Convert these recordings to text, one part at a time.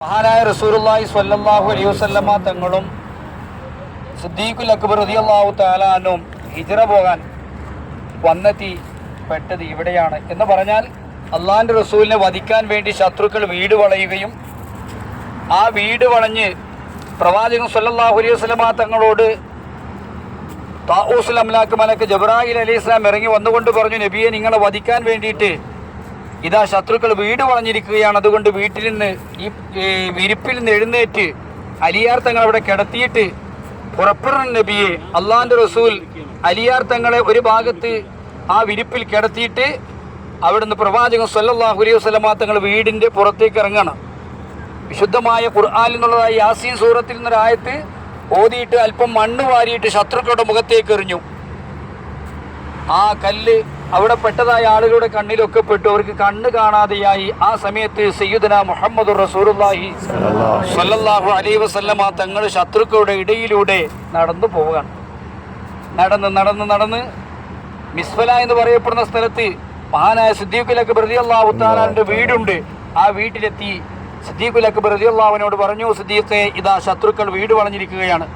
മഹാനായ റസൂലുള്ളാഹി സ്വല്ലല്ലാഹു അലൈഹി വസല്ലമ തങ്ങളും സിദ്ദീഖുൽ അക്ബർ റളിയല്ലാഹു താലാനും ഹിജറ പോകാൻ വന്നെത്തി പെട്ടത് ഇവിടെയാണ്. എന്ന് പറഞ്ഞാൽ അള്ളാഹിന്റെ റസൂലിനെ വധിക്കാൻ വേണ്ടി ശത്രുക്കൾ വീട് വളയുകയും ആ വീട് വളഞ്ഞ് പ്രവാചകൻ സല്ലല്ലാഹു അലൈഹി വസല്ലമ തങ്ങളോട് താഹൂസ് അംലാക്ക് മലക്ക് ജബ്രാഹിൽ അലൈഹി ഇസ്ലാം ഇറങ്ങി വന്നുകൊണ്ട് പറഞ്ഞു നബിയെ നിങ്ങളെ വധിക്കാൻ വേണ്ടിയിട്ട് ഇതാ ശത്രുക്കൾ വീട് വളഞ്ഞിരിക്കുകയാണ്. അതുകൊണ്ട് വീട്ടിൽ നിന്ന് ഈ വിരിപ്പിൽ നിന്ന് എഴുന്നേറ്റ് അലിയാർ തങ്ങൾ അവിടെ കിടത്തിയിട്ട് പുറപ്പെടണം നബിയെ അള്ളാഹിന്റെ റസൂൽ അലിയാർ തങ്ങളെ ഒരു ഭാഗത്ത് ആ വിരിപ്പിൽ കിടത്തിയിട്ട് അവിടുന്ന് പ്രവാചകൻ സല്ലല്ലാഹു അലൈഹി വസല്ലമ തങ്ങൾ വീടിന്റെ പുറത്തേക്ക് ഇറങ്ങണം. വിശുദ്ധമായ ഖുർആാനിൽ നിന്നുള്ളതായി യാസീൻ സൂറത്തിൽ നിന്നൊരായത്ത് ഓതിയിട്ട് അല്പം മണ്ണ് വാരിയിട്ട് ശത്രുക്കളുടെ മുഖത്തേക്ക് എറിഞ്ഞു ആ കല്ല് അവിടെ പെട്ടതായ ആളുകളുടെ കണ്ണിലൊക്കെ പെട്ടു. അവർക്ക് കണ്ണ് കാണാതെയായി. ആ സമയത്ത് സയ്യിദന മുഹമ്മദ് റസൂലുള്ളാഹി സ്വല്ലല്ലാഹു അലൈഹി വസല്ലമ തങ്ങൾ ശത്രുക്കളുടെ ഇടയിലൂടെ നടന്നു പോവുകയാണ്. നടന്ന് നടന്ന് നടന്ന് മിസ്ഫല എന്ന് പറയപ്പെടുന്ന സ്ഥലത്ത് മഹാനായ സിദ്ദീഖുൽ അക്ബർ റളിയല്ലാഹു തആലാന്റെ വീടുണ്ട്. ആ വീട്ടിലെത്തി സിദ്ദീഖുൽ അക്ബർ റളിയല്ലാഹുവിനോട് പറഞ്ഞു സിദ്ദീഖെ ഇതാ ശത്രുക്കൾ വീട് വളഞ്ഞിരിക്കുകയാണ്.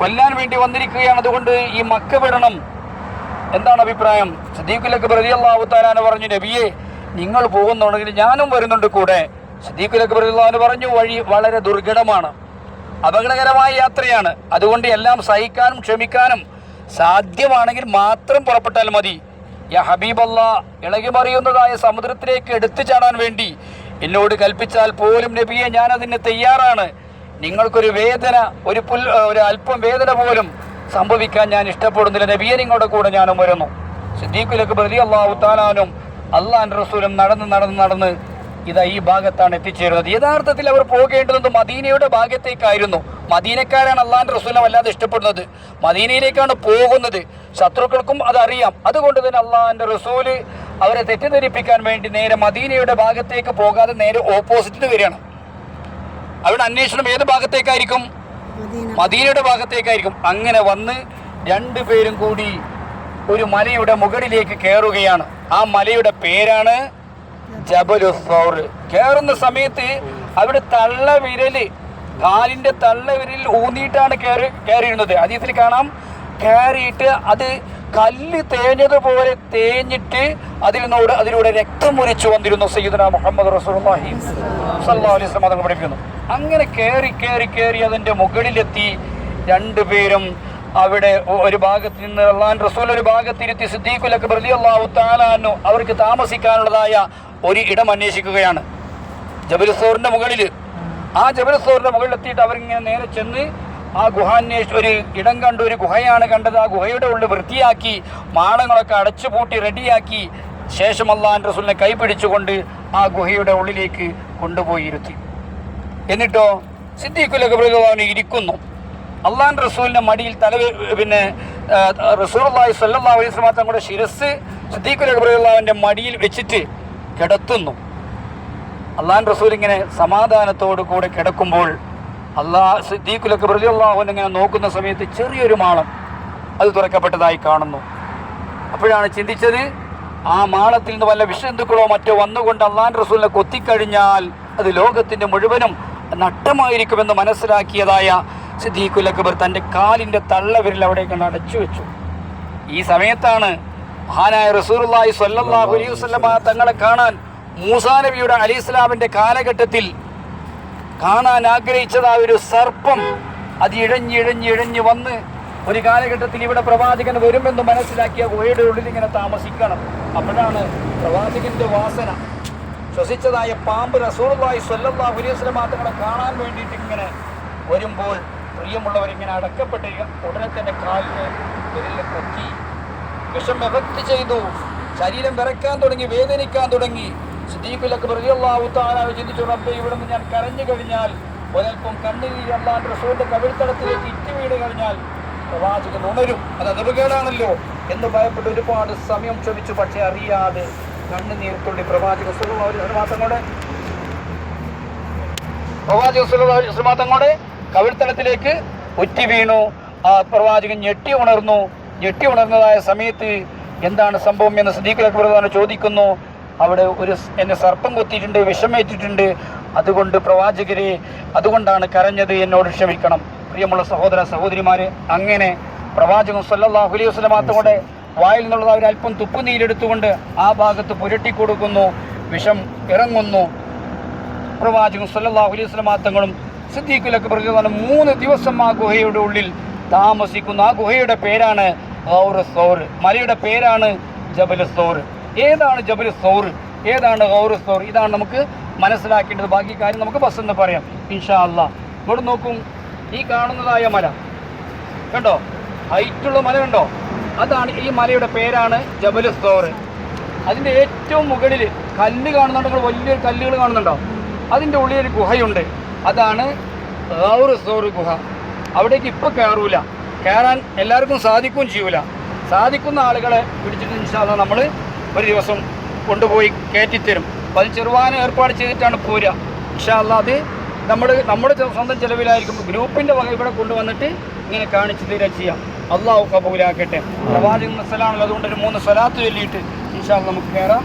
കൊല്ലാൻ വേണ്ടി വന്നിരിക്കുകയാണ്. അതുകൊണ്ട് ഈ മക്ക വിടണം. എന്താണ് അഭിപ്രായം? അക്ബർ റളിയല്ലാഹു തആല പറഞ്ഞു നബിയെ നിങ്ങൾ പോകുന്നുണ്ടെങ്കിൽ ഞാനും വരുന്നുണ്ട് കൂടെ. സിദ്ദീഖുൽ അക്ബർ റളിയല്ലാഹു പറഞ്ഞു വഴി വളരെ ദുർഘടമാണ്. അപകടകരമായ യാത്രയാണ്. അതുകൊണ്ട് എല്ലാം സഹിക്കാനും ക്ഷമിക്കാനും സാധ്യമാണെങ്കിൽ മാത്രം പുറപ്പെട്ടാൽ മതി. യാ ഹബീബല്ല ഇളകി മറിയുന്നതായ സമുദ്രത്തിലേക്ക് എടുത്തു ചാടാൻ വേണ്ടി എന്നോട് കൽപ്പിച്ചാൽ പോലും നബിയെ ഞാൻ അതിന് തയ്യാറാണ്. നിങ്ങൾക്കൊരു വേദന ഒരു പുൽ ഒരു അല്പം വേദന പോലും സംഭവിക്കാൻ ഞാൻ ഇഷ്ടപ്പെടുന്നില്ല. നബിയെ നിങ്ങളുടെ കൂടെ ഞാനും വരുന്നു. സിദ്ദീഖുലൊക്കെ പ്രതി അള്ളാഹു താലാനും അള്ളാൻ റസൂലും നടന്ന് നടന്ന് നടന്ന് ഇതാ ഈ ഭാഗത്താണ് എത്തിച്ചേരുന്നത്. യഥാർത്ഥത്തിൽ അവർ പോകേണ്ടത് മദീനയുടെ ഭാഗത്തേക്കായിരുന്നു. മദീനക്കാരാണ് അള്ളാഹാൻ റസൂലിനെ വല്ലാതെ ഇഷ്ടപ്പെടുന്നത്. മദീനയിലേക്കാണ് പോകുന്നത്. ശത്രുക്കൾക്കും അതറിയാം അതുകൊണ്ട് തന്നെ അള്ളാഹാന്റെ റസൂൽ അവരെ തെറ്റിദ്ധരിപ്പിക്കാൻ വേണ്ടി നേരെ മദീനയുടെ ഭാഗത്തേക്ക് പോകാതെ നേരെ ഓപ്പോസിറ്റിന് വരികയാണ്. അവിടെ അന്വേഷണം ഏത് ഭാഗത്തേക്കായിരിക്കും? മദീനയുടെ ഭാഗത്തേക്കായിരിക്കും. അങ്ങനെ വന്ന് രണ്ടുപേരും കൂടി ഒരു മലയുടെ മുകളിലേക്ക് കയറുകയാണ് ആ മലയുടെ പേരാണ് ജബലു സൗർ കയറുന്ന സമയത്ത് അവിടെ തള്ള വിരൽ കാലിന്റെ തള്ള വിരലിൽ ഊന്നിയിട്ടാണ് കയറി കയറിയിരുന്നത് അതീതിൽ കാണാം കയറിയിട്ട് അത് കല്ല് തേഞ്ഞതുപോലെ തേഞ്ഞിട്ട് അതിൽ നിന്നോട് അതിലൂടെ രക്തം മുരിച്ചു വന്നിരുന്നു സയ്യിദന മുഹമ്മദ് വസല്ലം അതങ്ങൾ പഠിപ്പിക്കുന്നു. അങ്ങനെ കയറി കയറി കയറി അതിന്റെ മുകളിലെത്തി. രണ്ടുപേരും അവിടെ ഒരു ഭാഗത്ത് നിന്ന് അള്ളാൻ റസൂൽ ഒരു ഭാഗത്തിരുത്തി സിദ്ദീഖുൽ അക്ബർ തആല അൻഹു അവർക്ക് താമസിക്കാനുള്ളതായ ഒരു ഇടം അന്വേഷിക്കുകയാണ്. ജബലുസോറിന്റെ മുകളിൽ ആ ജബലുസോറിന്റെ മുകളിലെത്തിയിട്ട് അവരിങ്ങനെ നേരെ ചെന്ന് ആ ഗുഹാന്വേഷ ഒരു ഇടം കണ്ടു ഒരു ഗുഹയാണ് കണ്ടത്. ആ ഗുഹയുടെ ഉള്ളിൽ വൃത്തിയാക്കി മാളങ്ങളൊക്കെ അടച്ചു പൂട്ടി റെഡിയാക്കി ശേഷം അള്ളാൻ റസൂലിനെ കൈപിടിച്ചുകൊണ്ട് ആ ഗുഹയുടെ ഉള്ളിലേക്ക് കൊണ്ടുപോയി ഇരുത്തി. എന്നിട്ടോ സിദ്ദീഖുൽ അള്ളാഹുവിനെ ഇരിക്കുന്നു. അള്ളാൻ റസൂലിന്റെ മടിയിൽ തല പിന്നെ പിന്നെ അള്ളാഹി സല്ലാ അലൈഹി തങ്ങളുടെ ശിരസ് സിദ്ദീഖുൽ അക്ബറുള്ളവന്റെ മടിയിൽ വെച്ചിട്ട് കിടത്തുന്നു. അള്ളാൻ റസൂൽ ഇങ്ങനെ സമാധാനത്തോടു കൂടെ കിടക്കുമ്പോൾ അള്ളാ സിദ്ദീഖുൽ അക്ബർ ഇങ്ങനെ നോക്കുന്ന സമയത്ത് ചെറിയൊരു മാളം അത് തുറക്കപ്പെട്ടതായി കാണുന്നു. അപ്പോഴാണ് ചിന്തിച്ചത് ആ മാളത്തിൽ നിന്ന് വല്ല വിഷജന്തുക്കളോ മറ്റോ വന്നുകൊണ്ട് അള്ളാൻ റസൂലിനെ കൊത്തിക്കഴിഞ്ഞാൽ അത് ലോകത്തിന്റെ മുഴുവനും നട്ടമായിരിക്കുമെന്ന് മനസ്സിലാക്കിയതായ സിദ്ദീഖുൽ അക്ബർ തന്റെ കാലിന്റെ തള്ളവിരൽ അവിടേക്ക് അടച്ചു വെച്ചു. ഈ സമയത്താണ് മഹാനായ റസൂർലായി സ്വല്ലല്ലാഹു അലൈഹി വസല്ലമ തങ്ങളെ കാണാൻ മൂസാ നബിയുടെ അലി ഇസ്ലാമിന്റെ കാലഘട്ടത്തിൽ കാണാൻ ആഗ്രഹിച്ചത് ആ ഒരു സർപ്പം അത് ഇഴഞ്ഞിഴഞ്ഞിഴഞ്ഞ് വന്ന് ഒരു കാലഘട്ടത്തിൽ ഇവിടെ പ്രവാചകൻ വരുമെന്ന് മനസ്സിലാക്കിയ ഗുഹയുടെ ഉള്ളിൽ ഇങ്ങനെ താമസിക്കണം. അപ്പോഴാണ് പ്രവാചകന്റെ വാസന. ശ്വസിച്ചതായ പാമ്പ് റസൂർലായി സ്വല്ലല്ലാഹു അലൈഹി വസല്ലമ തങ്ങളെ കാണാൻ വേണ്ടിയിട്ട് ഇങ്ങനെ വരുമ്പോൾ പ്രിയമുള്ളവരിങ്ങനെ അടക്കപ്പെട്ടിരിക്കും ഉടനെ തന്നെ കാലിന് വിരലിൽ കൊത്തി വിഷം എഫക്ട് ചെയ്തു. ശരീരം വിറയ്ക്കാൻ തുടങ്ങി വേദനിക്കാൻ തുടങ്ങി. സിദ്ദീഖുൽ അക്ബർ റളിയല്ലാഹു തആല ചിന്തിച്ചു റബ്ബേ ഇവിടെ നിന്ന് ഞാൻ കരഞ്ഞു കഴിഞ്ഞാൽ ഒരൽപ്പം കണ്ണിൽ അള്ളാഹ് റസൂലിന്റെ കവിൾത്തടത്തിലേക്ക് ഇറ്റ് വീട് കഴിഞ്ഞാൽ പ്രവാചകൻ ഉണരും. അത് അപകടമാണല്ലോ എന്ന് ഭയപ്പെട്ട് ഒരുപാട് സമയം ക്ഷമിച്ചു പക്ഷെ അറിയാതെ കണ്ണുനീർത്തുള്ളി പ്രവാചക ഒരു മാസം കൂടെ? പ്രവാചക തങ്ങളുടെ കവിൾത്തലത്തിലേക്ക് ഒറ്റി വീണു. ആ പ്രവാചകൻ ഞെട്ടി ഉണർന്നു. ഞെട്ടി ഉണർന്നതായ സമയത്ത് എന്താണ് സംഭവം എന്ന് സദീഖ് അക്ബർ ചോദിക്കുന്നു. അവിടെ ഒരു എന്നെ സർപ്പം കൊത്തിയിട്ടുണ്ട് വിഷമേറ്റിട്ടുണ്ട്. അതുകൊണ്ട് പ്രവാചകരെ അതുകൊണ്ടാണ് കരഞ്ഞത് എന്നോട് ക്ഷമിക്കണം. പ്രിയമുള്ള സഹോദര സഹോദരിമാരെ അങ്ങനെ പ്രവാചകൻ സല്ലല്ലാഹു അലൈഹി വസല്ലമാത്തയുടെ വായിൽ നിന്നുള്ളത് ഒരു അല്പം തുപ്പുനീരെടുത്തുകൊണ്ട് ആ ഭാഗത്ത് പുരട്ടി കൊടുക്കുന്നു. വിഷം ഇറങ്ങുന്നു. പ്രവാചകൻ സല്ലല്ലാഹു അലൈഹി വസല്ലം തങ്ങളും സിദ്ദീഖുലൊക്കെ പറഞ്ഞു മൂന്ന് ദിവസം ആ ഗുഹയുടെ ഉള്ളിൽ താമസിക്കുന്നു. ആ ഗുഹയുടെ പേരാണ് ഗൗറസോർ സൗർ മലയുടെ പേരാണ് ജബലസോർ. സൗർ ഏതാണ് ജബലസോർ? സൗർ ഏതാണ് ഗൗറസോർ സൗർ ഇതാണ് നമുക്ക് മനസ്സിലാക്കേണ്ടത്. ബാക്കി കാര്യം നമുക്ക് ബസ് എന്ന് പറയാം. ഇൻഷാ അല്ല ഇവിടെ നോക്കും. ഈ കാണുന്നതായ മല. കണ്ടോ? ഹൈറ്റുള്ള മല കണ്ടോ? അതാണ് ഈ മലയുടെ പേരാണ് ജബലസോർ. സൗർ അതിന്റെ ഏറ്റവും മുകളിൽ കല്ല് കാണുന്നുണ്ടെങ്കിൽ വലിയൊരു കല്ലുകൾ കാണുന്നുണ്ടോ? അതിന്റെ ഉള്ളിൽ ഒരു ഗുഹയുണ്ട്. അതാണ് ഗൗർ സോർ ഗുഹ. അവിടേക്ക് ഇപ്പോൾ കയറൂല കയറാൻ എല്ലാവർക്കും സാധിക്കുകയും ചെയ്യൂല. സാധിക്കുന്ന ആളുകളെ പിടിച്ചിട്ട് ഇൻഷാല്ല നമ്മൾ ഒരു ദിവസം കൊണ്ടുപോയി കയറ്റിത്തരും. അപ്പം അത് ചെറുവാന ഏർപ്പാട് ചെയ്തിട്ടാണ് പോരുക. ഇൻഷാല്ല അത് നമ്മൾ നമ്മുടെ സ്വന്തം ചിലവിലായിരിക്കും. ഗ്രൂപ്പിന്റെ വക ഇവിടെ കൊണ്ടുവന്നിട്ട് ഇങ്ങനെ കാണിച്ചു തരിക ചെയ്യാം. അള്ളാഹു കബൂലാക്കട്ടെ പ്രവാചകൻ മസലാണല്ലോ അതുകൊണ്ട് ഒരു മൂന്ന് സ്വലാത്ത് ചൊല്ലിയിട്ട് ഇൻഷാല്ല നമുക്ക് കയറാം